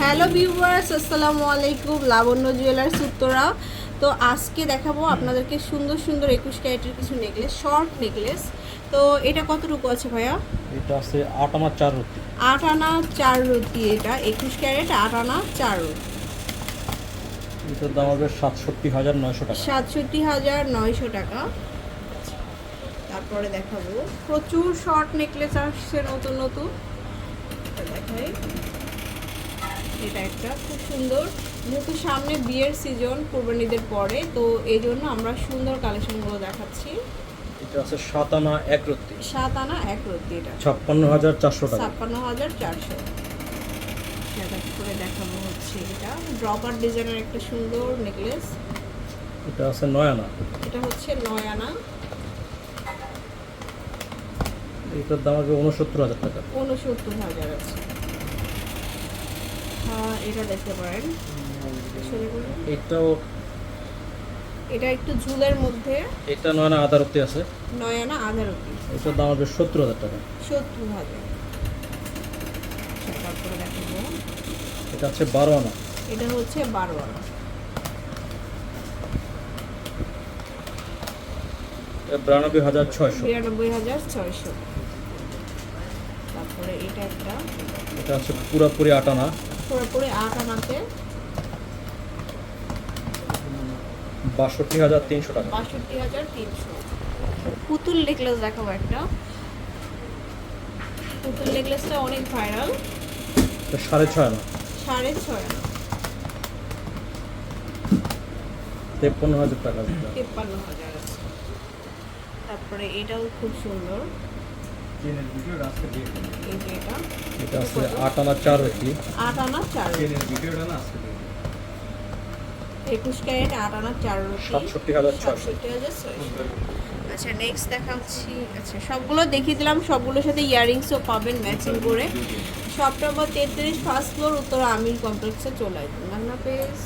Hello viewers আসসালামু আলাইকুম। লাবণ্য jewellers Uttara তো আজকে দেখাবো আপনাদেরকে সুন্দর সুন্দর একুশ ক্যারেটের কিছু নেকলেস শর্ট নেকলেস তো এটা কতটুকু আছে ভাইয়া? এটা আছে আট আনা চার রুটি। আট আনা চার রতি এটা একুশ ক্যারেট আট আনা চার রতি এটার দাম হবে সাতষট্টি হাজার নয়শো টাকা। সাতষট্টি হাজার নয়শো টাকা। তারপরে দেখাবো। প্রচুর শর্ট নেকলেস আসছে নতুন নতুন। দেখাই। এটা একটা। খুব সুন্দর। যেহেতু সামনে বিয়ের সিজন কোরবানিদের পরে তো এই জন্য আমরা সুন্দর কালেকশনগুলো দেখাচ্ছি। এটা আছে সাত আনা এক রুটি সাত আনা এক রতি এটা। ছাপ্পান্ন হাজার চারশো টাকা। ছাপ্পান্ন হাজার চারশো করে দেখাবো হচ্ছে এটা? ড্রপার ডিজাইনের একটা সুন্দর নেকলেস এটা আছে নয় আনা এটা হচ্ছে নয় আনা এটার দাম হবে উনসত্তর হাজার টাকা। উনসত্তর হাজার আছে। এটা দেখতে পারেন। এটাও এটা একটু ঝুলের মধ্যে। এটা নয় রুটি আছে। নয় আনা আধা রুপি এটার দাম হবে সত্তর হাজার টাকা। সত্তর হাজার। তারপরে দেখাবো। এটা আছে বারো আনা। এটা হচ্ছে বারো আনা। বিরানব্বই হাজার ছয়শো। বিরানব্বই হাজার ছয়শো। তারপরে এটা একটা এটা আছে পুরাপুরি আট আনা পুরোপুরি আট আনাতে বাষট্টি হাজার তিনশো টাকা। বাষট্টি হাজার তিনশো। পুতুল নেকলেস দেখাবো একটা। পুতুল নেকলেসটা অনেক ভাইরাল সাড়ে ছয় আনা। সাড়ে ছয় আনা। তেপ্পান্ন হাজার টাকা তেপ্পান্ন হাজার তারপরে এটাও খুব সুন্দর। এই যে এটা আছে আট আনা চার রুটি। আট আনা চার একুশ ক্যারেট আট আনা চার রুটি। সাতষট্টি হাজার ছয়শো সাতষট্টি হাজার আচ্ছা নেক্সট দেখাচ্ছি। আচ্ছা সবগুলো দেখিয়ে দিলাম। সবগুলোর সাথে ইয়ারিংসও পাবেন ম্যাচিং করে। শপ নম্বর তেত্রিশ ফার্স্ট ফ্লোর উত্তর আমির কমপ্লেক্সে চলে আসবেন আল্লাহ হাফেজ